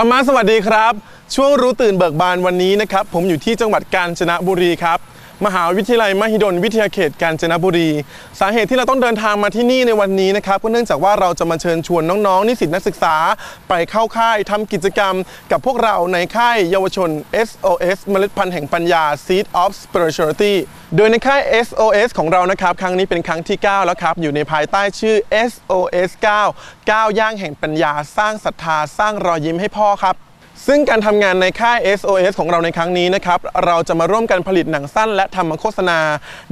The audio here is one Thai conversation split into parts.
ธรรมะสวัสดีครับ ช่วงรู้ตื่นเบิกบานวันนี้นะครับ ผมอยู่ที่จังหวัดกาญจนบุรีครับ มหาวิทยาลัยมหิดลวิทยาเขตกาญจนบุรี สาเหตุที่เราต้องเดินทางมาที่นี่ในวันนี้นะครับก็เนื่องจากว่าเราจะมาเชิญชวนน้องๆ นิสิตนักศึกษา ไปเข้าค่ายทำกิจกรรม กับพวกเราในค่ายเยาวชน SOS เมล็ดพันธุ์แห่งปัญญา Seed of Spirituality โดยในค่าย SOS ของเรานะครับ ครั้งนี้เป็นครั้งที่ 9 แล้วครับ อยู่ในภายใต้ชื่อ SOS 9 9 ย่างแห่งปัญญา สร้างศรัทธา สร้างรอยยิ้มให้พ่อครับ ซึ่งการทำงานในค่าย SOS ของเราในครั้งนี้นะครับเราจะมาร่วมกันผลิตหนังสั้นและทำโฆษณา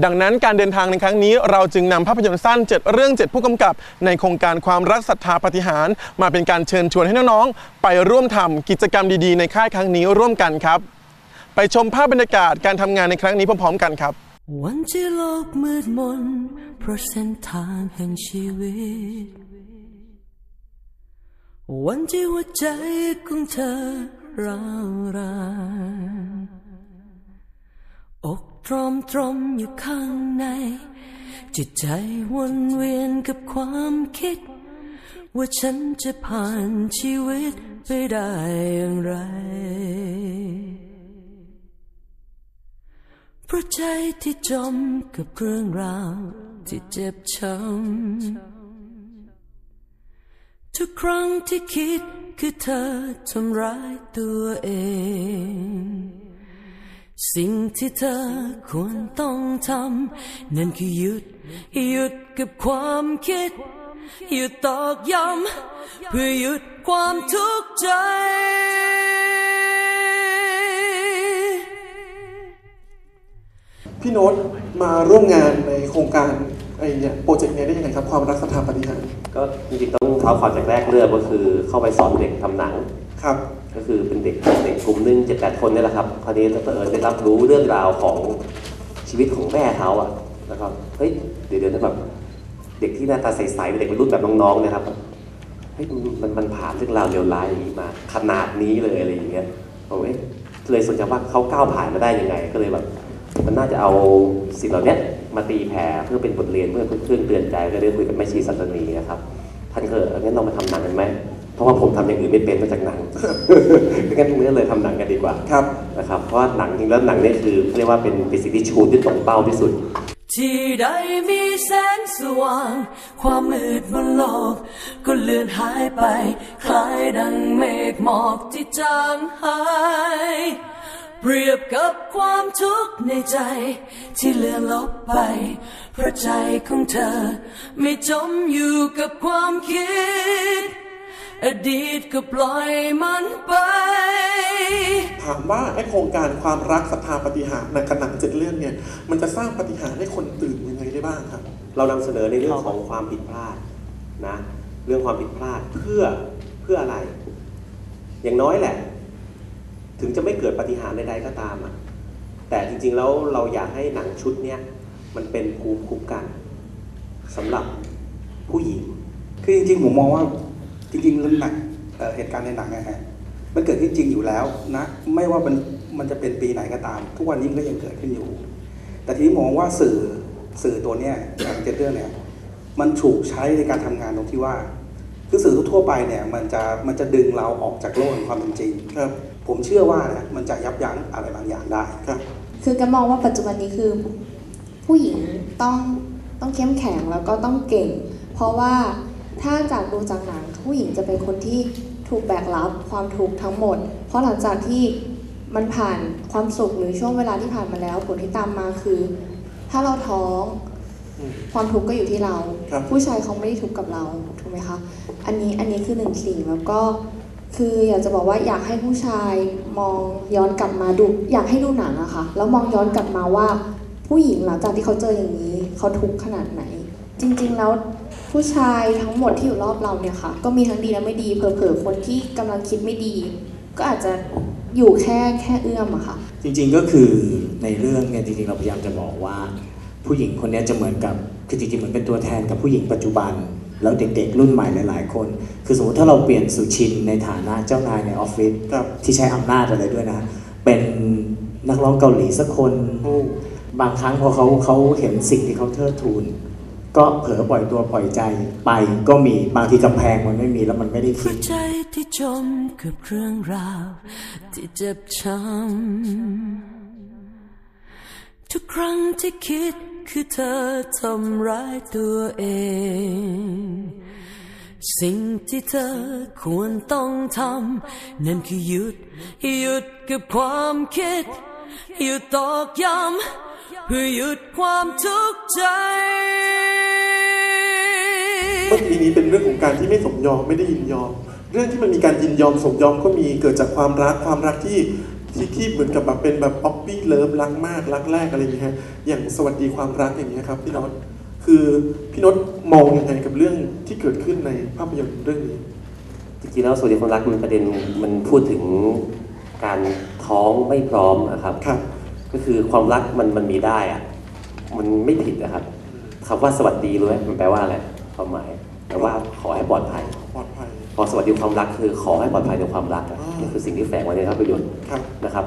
ดังนั้นการเดินทางในครั้งนี้ เราจึงนำภาพยนตร์สั้น 7 เรื่อง 7 ผู้กำกับ ในโครงการความรักศรัทธาปฏิหารมาเป็นการเชิญชวนให้น้องๆ ไปร่วมทำกิจกรรมดีๆ ในค่ายครั้งนี้ร่วมกันครับ ไปชมภาพบรรยากาศการทำงานในครั้งนี้พร้อมๆ กันครับ วันที่โลกมืดมนเพราะเส้นทางแห่งชีวิต วันที่หัวใจของเธอร้าวรานอกตรอมตรมอยู่ข้างใน จิตใจวนเวียนกับความคิด ว่าฉันจะผ่านชีวิตไปได้อย่างไร เพราะใจที่จมกับเรื่องราวที่เจ็บช้ำ ทุกครั้งที่คิดคือเธอทำร้ายตัวเอง สิ่งที่เธอควรต้องทำนั่นคือหยุด หยุดกับความคิด หยุดตอกย้ำเพื่อหยุดความทุกข์ใจ พี่โน้ตมาร่วมงานในโครงการไอ้เนี่ยโปรเจกต์เนี้ได้ยังไงครับ ความรักศรัทธาปฏิหาร ก็จริงๆต้องเท้าความจากแรกเรื่องก็คือเข้าไปสอนเด็กทำหนัง ครับ ก็คือเป็นเด็กเด็กกลุ่มหนึงเจ็ดแปดคนนี่แหละครับคราวนี้ถ้าเอิญได้รับรู้เรื่องราวของชีวิตของแม่เขาอะแล้วก็เฮ้ยเดี๋ยวเดี๋ยวนะแบบเด็กที่หน้าตาใสๆเป็นเด็กวัยรุ่นแบบน้องๆเนะครับเฮ้ยมันมันผ่านเรื่องราวเลวร้ายอย่างนี้มา ขนาดนี้เลยอะไรอย่างเงี้ยผมเอ๊ะเลยสนใจว่าเขาก้าวผ่านมาได้ยังไง ก็เลยแบบมันน่าจะเอาสิ่งเหล่านี้ มาตีแผ่เพื่อเป็นบทเรียนเพื่อเพื่อเครื่องเตือนใจก็ได้คุยกับแม่ชีสัตนีนะครับ ท่านก็เอางั้นเรามาทำหนังกันไหมเพราะว่าผมทำอย่างอื่นไม่เป็นนอกจากหนังงั้นพรุ่งนี้เลยทำหนังกันดีกว่าครับนะครับ เพราะว่าหนังจริงแล้วหนังเนี่ยคือเขาเรียกว่าเป็นเป็นสิ่งที่ชูที่ตรงเป้าที่สุด ที่ใดมีแสงสว่าง ความมืดบนโลก ก็เลือนหายไป คล้ายดังเมฆหมอกที่จางหาย เปรียบกับความทุกข์ในใจ ที่เลือนลบไป เพราะใจของเธอ ไม่จมอยู่กับความคิด อดีตก็ปล่อยมันไป ถามว่าไอ้โครงการความรักศรัทธาปฏิหารย์ในกระหนังเจ็ดเรื่องเนี่ย มันจะสร้างปฏิหารย์ให้คนตื่นยังไงได้บ้างครับ เรานำเสนอในเรื่องของความผิดพลาดนะ เรื่องความผิดพลาดเพื่อเพื่ออะไร อย่างน้อยแหละ ถึงจะไม่เกิดปฏิหารใดๆก็ตามอะแต่จริงๆแล้วเราอยากให้หนังชุดเนี้ยมันเป็นภูมิคุ้มกันสำหรับผู้หญิง คือจริงๆผมมองว่าจริงๆเรื่องหนังเเหตุการณ์ในหนังนะฮะมันเกิดขึ้นจริงอยู่แล้วนะไม่ว่ามันมันจะเป็นปีไหนก็ตาม ทุกวันนี้มันก็ยังเกิดขึ้นอยู่ แต่ทีนี้มองว่าสื่อสื่อตัวเนี้ยเจเตอร์เนี่ยมันถูกใช้ในการทำงานตรงที่ว่า คือสื่อทั่วๆไปเนี่ยมันจะมันจะดึงเราออกจากโลกแห่งความเป็นจริง ครับ ผมเชื่อว่านะมันจะยับยั้งอะไรบางอย่างได้ครับ คือแกมองว่าปัจจุบันนี้คือ ผู้หญิงต้องต้องเข้มแข็งแล้วก็ต้องเก่ง เพราะว่าถ้าจากดูจากหนังผู้หญิงจะเป็นคนที่ถูกแบกรับความทุกข์ทั้งหมด เพราะหลังจากที่มันผ่านความสุขหรือช่วงเวลาที่ผ่านมาแล้วผลที่ตามมาคือ ถ้าเราท้องอืม ความทุกข์ก็อยู่ที่เราครับผู้ชายเขาไม่ได้ทุกข์กับเราถูกไหมคะอันนี้อันนี้คือหนึ่งสิ่งแล้วก็คืออยากจะบอกว่าอยากให้ผู้ชายมองย้อนกลับมาดูอยากให้ดูหนังอะค่ะแล้วมองย้อนกลับมาว่า ผู้หญิงหลังจากที่เขาเจออย่างนี้เขาทุกข์ขนาดไหน จริงๆแล้วผู้ชายทั้งหมดที่อยู่รอบเราเนี่ยค่ะ ก็มีทั้งดีและไม่ดีเผลอๆคนที่กำลังคิดไม่ดี ก็อาจจะอยู่แค่แค่เอื้อมอะค่ะ จริงๆก็คือในเรื่องเนี่ยจริงๆเราพยายามจะบอกว่า ผู้หญิงคนเนี้ยจะเหมือนกับคือจริงๆเหมือนเป็นตัวแทนกับผู้หญิงปัจจุบัน แล้วเด็กๆ รุ่นใหม่หลาย ๆ คน คือสมมติถ้าเราเปลี่ยนสุชินในฐานะเจ้านายในออฟฟิศครับที่ใช้อำนาจอะไรด้วยนะเป็นนักร้องเกาหลีสักคนโอ้บางครั้งพอเขาเขาเห็นสิ่งที่เขาเทิดทูนก็เผลอปล่อยตัวปล่อยใจไปก็มีบางทีกำแพงมันไม่มีแล้วมันไม่ได้หัคิวดใจที่จมกับเรื่องราวที่เจ็บช้ำทุกครั้งที่คิด คือเธอทำร้ายตัวเอง สิ่งที่เธอควรต้องทำนั่นคือหยุด หยุดกับความคิด หยุดตอกย้ำเพื่อหยุดความทุกข์ใจเมื่อกี้นี้เป็นเรื่องของการที่ไม่สมยอมไม่ได้ยินยอม เรื่องที่มันมีการยินยอมสมยอมก็มีเกิดจากความรักความรักที่ ที่ที่เหมือนกับแบบเป็นแบบป๊อปปี้เลิฟรักมากรักแรกอะไรอย่างเงี้ยฮะอย่างสวัสดีความรักอย่างเงี้ยครับพี่น็อตคือพี่น็อตมองยังไงกับเรื่องที่เกิดขึ้นในภาพยนตร์เรื่องนี้จริงๆแล้วสวัสดีคนรักมันประเด็นมันพูดถึงการท้องไม่พร้อมนะครับครับ ก็คือความรักมันมันมีได้อะมันไม่ผิดนะครับคำว่าสวัสดีรู้ไหมมันแปลว่าอะไรความหมายแปลว่าขอให้ปลอดภัยปลอดภัย พอสวัสดีความรักคือขอให้ปลอดภัยในความรักอะอ่านี่นี่คือสิ่งที่แฝงไว้ในภาพยนตร์ครับ นะครับ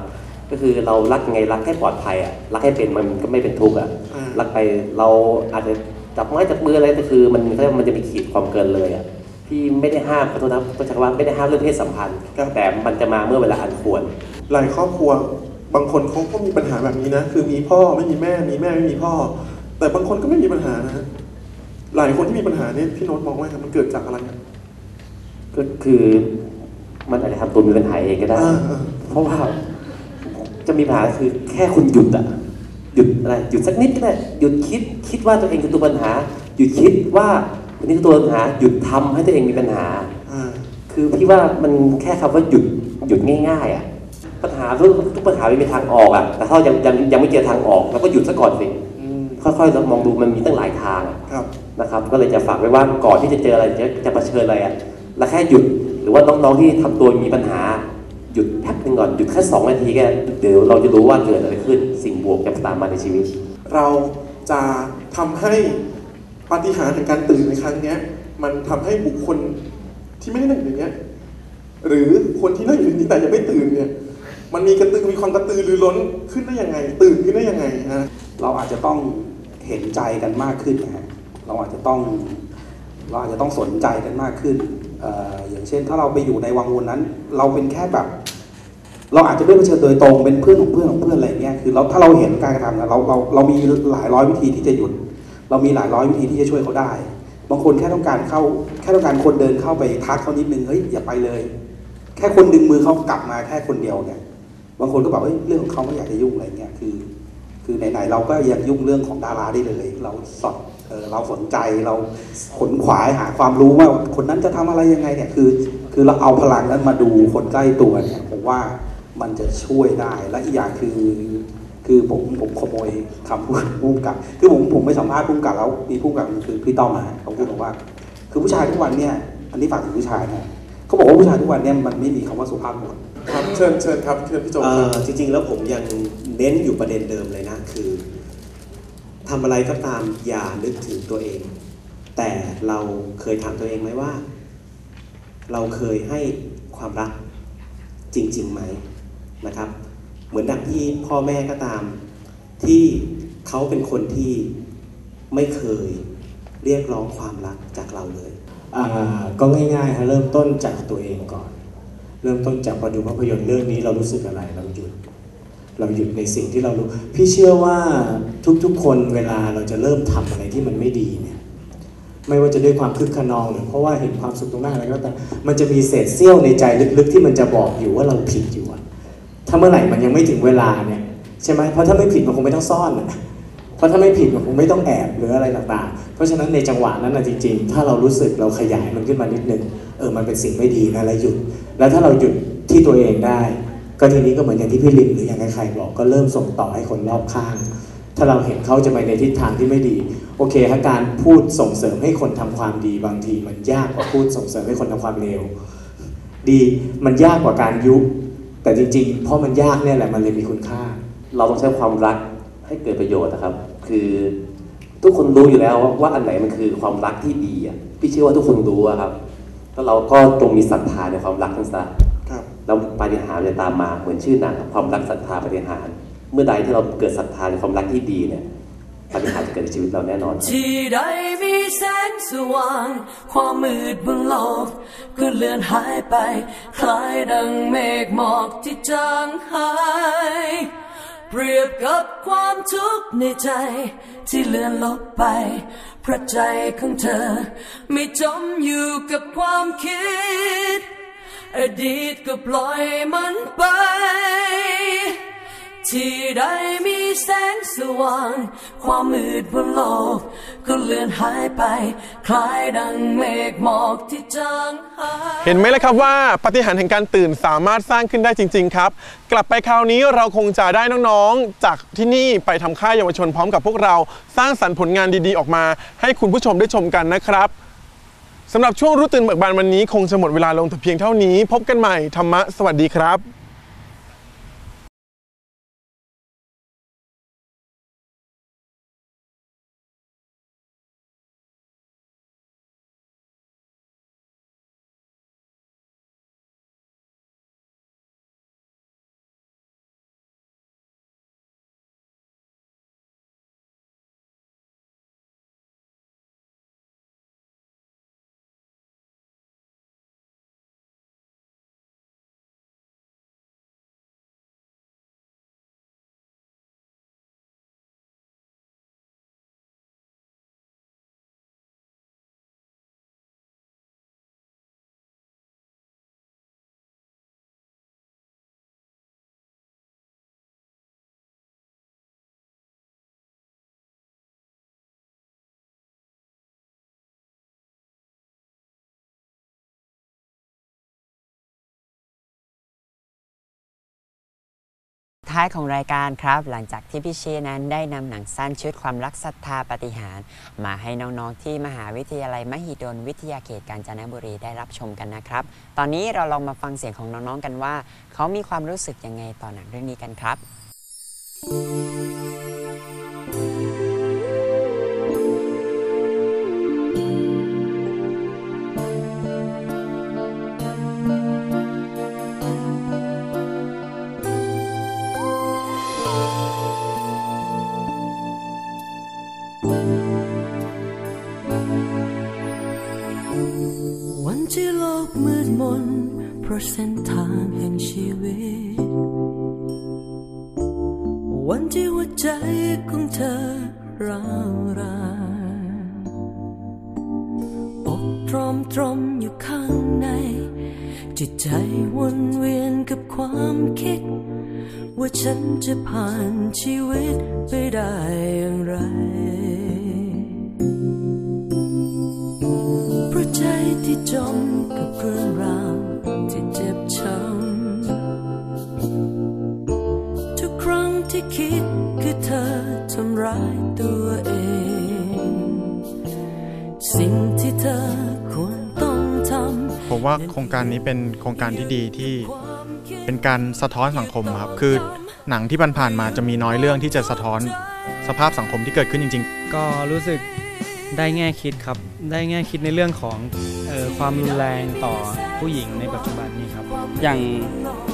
ก็คือเรารักยังไงรักให้ปลอดภัยอะรักให้เป็นมันก็ไม่เป็นทุกข์อะอ่ารักไปเราอาจจะจับไม้จับมืออะไรแต่คือ มันเขาเรียกว่ามันจะมีขีดความเกินเลยอะที่ไม่ได้ห้ามขอโทษนะครับต้องใช้คำว่าไม่ได้ห้ามเรื่องเพศสัมพันธ์แต่มันจะมาเมื่อเวลาอันควร หลายครอบครัว บางคนเขาก็มีปัญหาแบบนี้นะ คือมีพ่อไม่มีแม่มีแม่ไม่มีพ่อ แต่บางคนก็ไม่มีปัญหานะฮะหลายคนที่มีปัญหาเนี่ยพี่โน้ตมองว่ามันเกิดจากอะไรครับ ก็คือมันอาจจะทำตัวมีปัญหาเองก็ได้อ่าอ่าเพราะว่าจะมีปัญหาคือแค่คุณหยุดอะหยุดอะไรหยุดสักนิดก็ได้หยุดคิดคิดว่าตัวเองคือตัวปัญหา หยุดคิดว่าคนนี้คือตัวปัญหา หยุดทำให้ตัวเองมีปัญหาอ่าคือพี่ว่ามันแค่คำว่าหยุดหยุดง่าย ๆอะปัญหาทุกทุกปัญหาไม่มีทางออกอะแต่ถ้าเรายังยังยังไม่เจอทางออกเราก็หยุดซะก่อนสิอืมค่อยๆเรามองดูมันมีตั้งหลายทางอะครับนะครับ ก็เลยจะฝากไว้ว่าก่อนที่จะเจออะไรจะจะเผชิญอะไรอะ เราแค่หยุดหรือว่าน้องๆที่ทำตัวมีปัญหาหยุดแป๊บหนึงก่อน หยุดแค่สองนาทีแค่เดี๋ยวเราจะรู้ว่าเกิดอะไรขึ้น สิ่งบวกจะตามมาในชีวิต เราจะทำให้ปาฏิหาริย์แห่งการตื่นในครั้งเนี้ยมันทำให้บุคคลที่ไม่ได้นั่งอยู่ในเนี้ยหรือคนที่นั่งอยู่ในนี้แต่ยังไม่ตื่นเนี่ยมันมีกระตือมีความกระตือรือร้นขึ้นได้ยังไง ตื่นขึ้นได้ยังไงฮะเราอาจจะต้องเห็นใจกันมากขึ้นนะฮะเราอาจจะต้อง เราอาจจะต้องสนใจกันมากขึ้นเอย่างเช่น ถ้าเราไปอยู่ในวังวนนั้น เราเป็นแค่แบบ เราอาจจะไม่ได้เผชิญโดยตรงเป็นเพื่อนของเพื่อนของเพื่อนอะไรเงี้ยคือเราถ้าเราเห็นการกระทำนะเราเราเรามีหลายร้อยวิธีที่จะหยุด เรามีหลายร้อยวิธีที่จะช่วยเขาได้ บางคนแค่ต้องการเข้า แค่ต้องการคนเดินเข้าไปทักเขานิดนึงเฮ้ยอย่าไปเลย แค่คนดึงมือเขากลับมาแค่คนเดียวเนี่ยบางคนก็บอกเฮ้ยเรื่องของเขาไม่อยากจะยุ่งอะไรเงี้ยคือ คือไหนๆเราก็ยังยุ่งเรื่องของดาราได้เลย เราสอด เออเราสนใจเราขนขวายหาความรู้ว่าคนนั้นจะทำอะไรยังไงเนี่ยคือ คือเราเอาพลังนั้นมาดูคนใกล้ตัวเนี่ยผมว่ามันจะช่วยได้และอีกอย่างคือคือผมผมขโมยคำพูดพุ่มกับ คือผมผมไปสัมภาษณ์พุ่มกับแล้วมีพุ่มกับคือพี่ต้อมมาเขาพูดบอกว่า คือผู้ชายทุกวันเนี่ยอันนี้ฝากถึงผู้ชายนะเขาบอกว่าผู้ชายทุกวันเนี่ยมันไม่มีคำว่าสุภาพบุรุษครับเชิญเชิญครับเชิญพี่โจเอ่ครับอจริงๆแล้วผมยังเน้นอยู่ประเด็นเดิมเลยนะคือ ทำอะไรก็ตามอย่านึกถึงตัวเอง แต่เราเคยถามตัวเองไหมว่า เราเคยให้ความรักจริงๆไหมนะครับ เหมือนดังที่พ่อแม่ก็ตาม ที่เขาเป็นคนที่ไม่เคยเรียกร้องความรักจากเราเลยก็ง่ายๆฮะเริ่มต้นจากตัวเองก่อน เริ่มต้นจากพอดูภาพยนตร์เรื่องนี้เรารู้สึกอะไรเราหยุด เราหยุดในสิ่งที่เรารู้ พี่เชื่อว่าทุกๆ คนเวลาเราจะเริ่มทำอะไรที่มันไม่ดีเนี่ยไม่ว่าจะด้วยความคึกขนองหรือเพราะว่าเห็นความสุขตรงหน้าอะไรก็ตามมันจะมีเศษเสี้ยวในใจลึกๆ ที่มันจะบอกอยู่ว่าเราผิดอยู่ถ้าเมื่อไหร่มันยังไม่ถึงเวลาเนี่ยใช่ไหมเพราะถ้าไม่ผิดมันคงไม่ต้องซ่อนอะเพราะถ้าไม่ผิดมันคงไม่ต้องแอบหรืออะไรต่างๆ เพราะฉะนั้นในจังหวะนั้นนะจริงๆ ถ้าเรารู้สึกเราขยายมันขึ้นมานิดนึงเออมันเป็นสิ่งไม่ดีนะแล้วหยุด แล้วถ้าเราหยุดที่ตัวเองได้ ก็ทีนี้ก็เหมือนอย่างที่พี่ลิมหรืออย่างใครๆบอกก็เริ่มส่งต่อให้คนรอบข้าง ถ้าเราเห็นเขาจะไปในทิศทางที่ไม่ดี โอเคถ้าการพูดส่งเสริมให้คนทำความดีบางที มันยากกว่าพูดส่งเสริมให้คนทำความเลวดีมันยากกว่าการยุแต่จริงๆ เพราะมันยากเนี่ยแหละมันเลยมีคุณค่า เราต้องใช้ความรักให้เกิดประโยชน์นะครับ คือทุกคนรู้อยู่แล้วว่าอันไหนมันคือความรักที่ดีอะพี่เชื่อว่าทุกคนรู้อะครับแล้วเราก็จงมีศรัทธาในความรักนั้นซะครับ แล้วปฏิหารจะตามมาเหมือนชื่อหนังความรักศรัทธาปฏิหาร เมื่อใดที่เราเกิดศรัทธาในความรักที่ดีเนี่ยปฏิหารจะเกิดในชีวิตเราแน่นอน ที่ใดมีแสงสว่าง ความมืดบนโลก ก็เลือนหายไป คล้ายดังเมฆหมอกที่จางหาย เปรียบกับความทุกข์ในใจ ที่เลือนลบไป พระใจของเธอ ไม่จมอยู่กับความคิด อดีตก็ปล่อยมันไป ที่ใดมีแสงสว่าง ความมืดบนโลก ก็เลือนหายไป คล้ายดังเมฆหมอกที่จางหาย เห็นไหมล่ะครับว่าปฏิหารย์แห่งการตื่นสามารถสร้างขึ้นได้จริง ๆ ครับ กลับไปคราวนี้เราคงจะได้น้องๆ จากที่นี่ไปทำค่ายเยาวชนพร้อมกับพวกเรา สร้างสรรค์ผลงานดีๆ ออกมา ให้คุณผู้ชมได้ชมกันนะครับ สำหรับช่วงรู้ตื่นเบิกบานวันนี้คงจะหมดเวลาลงแต่เพียงเท่านี้ พบกันใหม่ธรรมะสวัสดีครับ ท้ายของรายการครับ หลังจากที่พี่เชนั้นได้นำหนังสั้นชุดความรักศรัทธาปฏิหาร มาให้น้องๆที่มหาวิทยาลัยมหิดลวิทยาเขตกาญจนบุรีได้รับชมกันนะครับ ตอนนี้เราลองมาฟังเสียงของน้องๆกันว่า เขามีความรู้สึกยังไงต่อหนังเรื่องนี้กันครับวัน เส้นทางแห่งชีวิต วันที่หัวใจของเธอร้าวรานอกตรอมตรมอยู่ข้างใน จิตใจวนเวียนกับความคิด ว่าฉันจะผ่านชีวิตไปได้อย่างไรเพราะใจที่จมกับเรื่องราว ที่คิดคือเธอทำร้ายตัวเอง สิ่งที่เธอควรต้องทำผมว่าโครงการนี้เป็นโครงการที่ดีที่เป็นการสะท้อนสังคมครับ คือหนังที่ผ่านๆมาจะมีน้อยเรื่องที่จะสะท้อนสภาพสังคมที่เกิดขึ้นจริง ๆ ก็รู้สึก ได้แง่คิดครับ ได้แง่คิดในเรื่องของเออความรุนแรงต่อผู้หญิงในปัจจุบันนี้ครับ อย่าง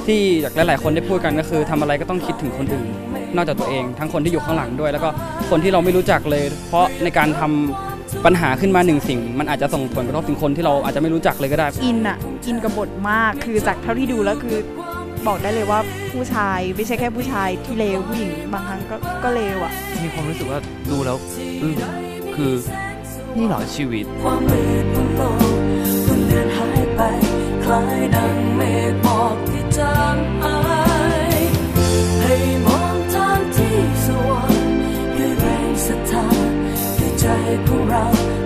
ที่จากหลายๆ คนได้พูดกันก็คือทำอะไรก็ต้องคิดถึงคนอื่น นอกจากตัวเอง ทั้งคนที่อยู่ข้างหลังด้วย แล้วก็คนที่เราไม่รู้จักเลย เพราะในการทำปัญหาขึ้นมาหนึ่งสิ่ง มันอาจจะส่งผลกระทบถึงคนที่เราอาจจะไม่รู้จักเลยก็ได้ อินอะอินกับบทมากคือจากเท่าที่ดูแล้วคือบอกได้เลยว่าผู้ชายไม่ใช่แค่ผู้ชายที่เลวผู้หญิงบางครั้งก็ก็เลวอะมีความรู้สึกว่าดูแล้วอึ้ง คือ นี่หรอชีวิตความมืดบนโลกก็เลือนหายไป คล้ายดังเมฆหมอกที่จางหายให้มองทางที่สว่างด้วยแรงศรัทธาด้วยใจของเรา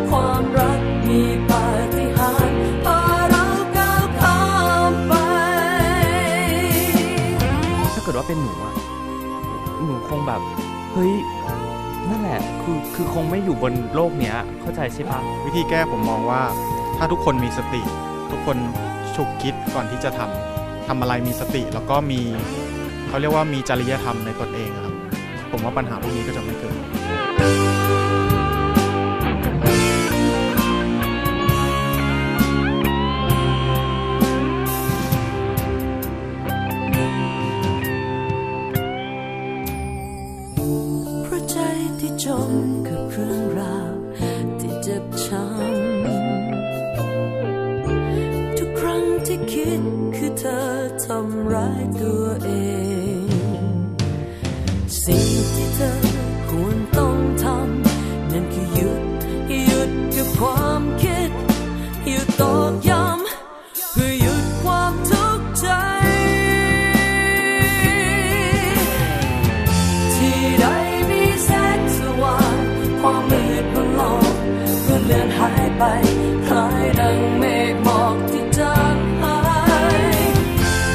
ความรักมีปาฏิหาริย์พาเราก้าวข้ามไป ถ้าเกิดว่าเป็นหนูอะหนูคงแบบ เฮ้ย คือคือคงไม่อยู่บนโลกเนี้ย เข้าใจใช่ปะวิธีแก้ผมมองว่า ถ้าทุกคนมีสติ ทุกคนฉุกคิดก่อนที่จะทำทำอะไรมีสติแล้วก็มีเขาเรียกว่ามีจริยธรรมในตนเองอะครับ ผมว่าปัญหาพวกนี้ก็จะไม่เกิด ช้ำทุกครั้งที่คิดคือเธอทำร้ายตัวเอง สิ่งที่เธอควรต้องทำนั่นคือหยุดหยุดกับความคิด หยุดตอกย้ำ ไปคล้ายดังเมฆหมอกที่จางหาย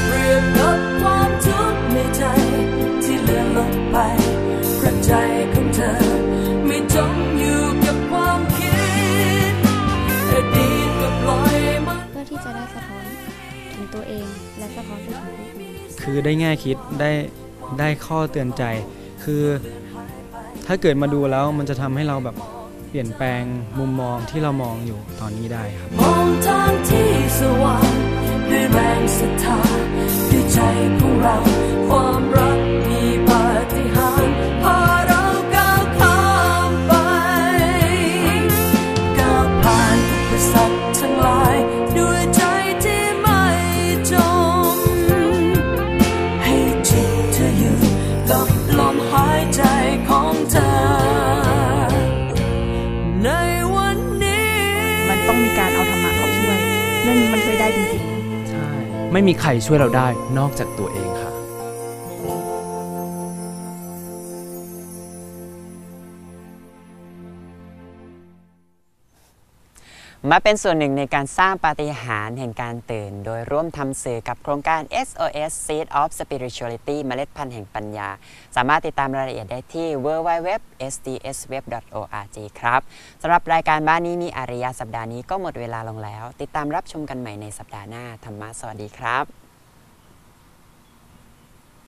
เรียบกับความทุกข์ในใจที่เลือนลงไปเพราะใจของเธอ ไม่จมอยู่กับความคิดอดีตก็ปล่อยมันเพื่อที่จะได้สะท้อนถึงตัวเองและสะท้อนไปถึงผู้อื่นคือได้แง่คิดได้ได้ข้อเตือนใจ คือถ้าเกิดมาดูแล้วมันจะทำให้เราแบบ ลี่ยนแปลงมุมมองที่เรามองอยู่ตอนนี้ได้ครับมองทางที่สว่าง ช่วยเราได้นอกจากตัวเองครับ มาเป็นส่วนหนึ่งในการสร้างปาฏิหาริย์แห่งการตื่น โดยร่วมทำสื่อกับโครงการ SOS Seed of Spirituality เมล็ดพันธุ์แห่งปัญญา สามารถติดตามรายละเอียดได้ที่ www.sdsweb.org ครับสำหรับรายการบ้านนี้มีอารยาสัปดาห์นี้ก็หมดเวลาลงแล้ว ติดตามรับชมกันใหม่ในสัปดาห์หน้าธรรมะสวัสดีครับ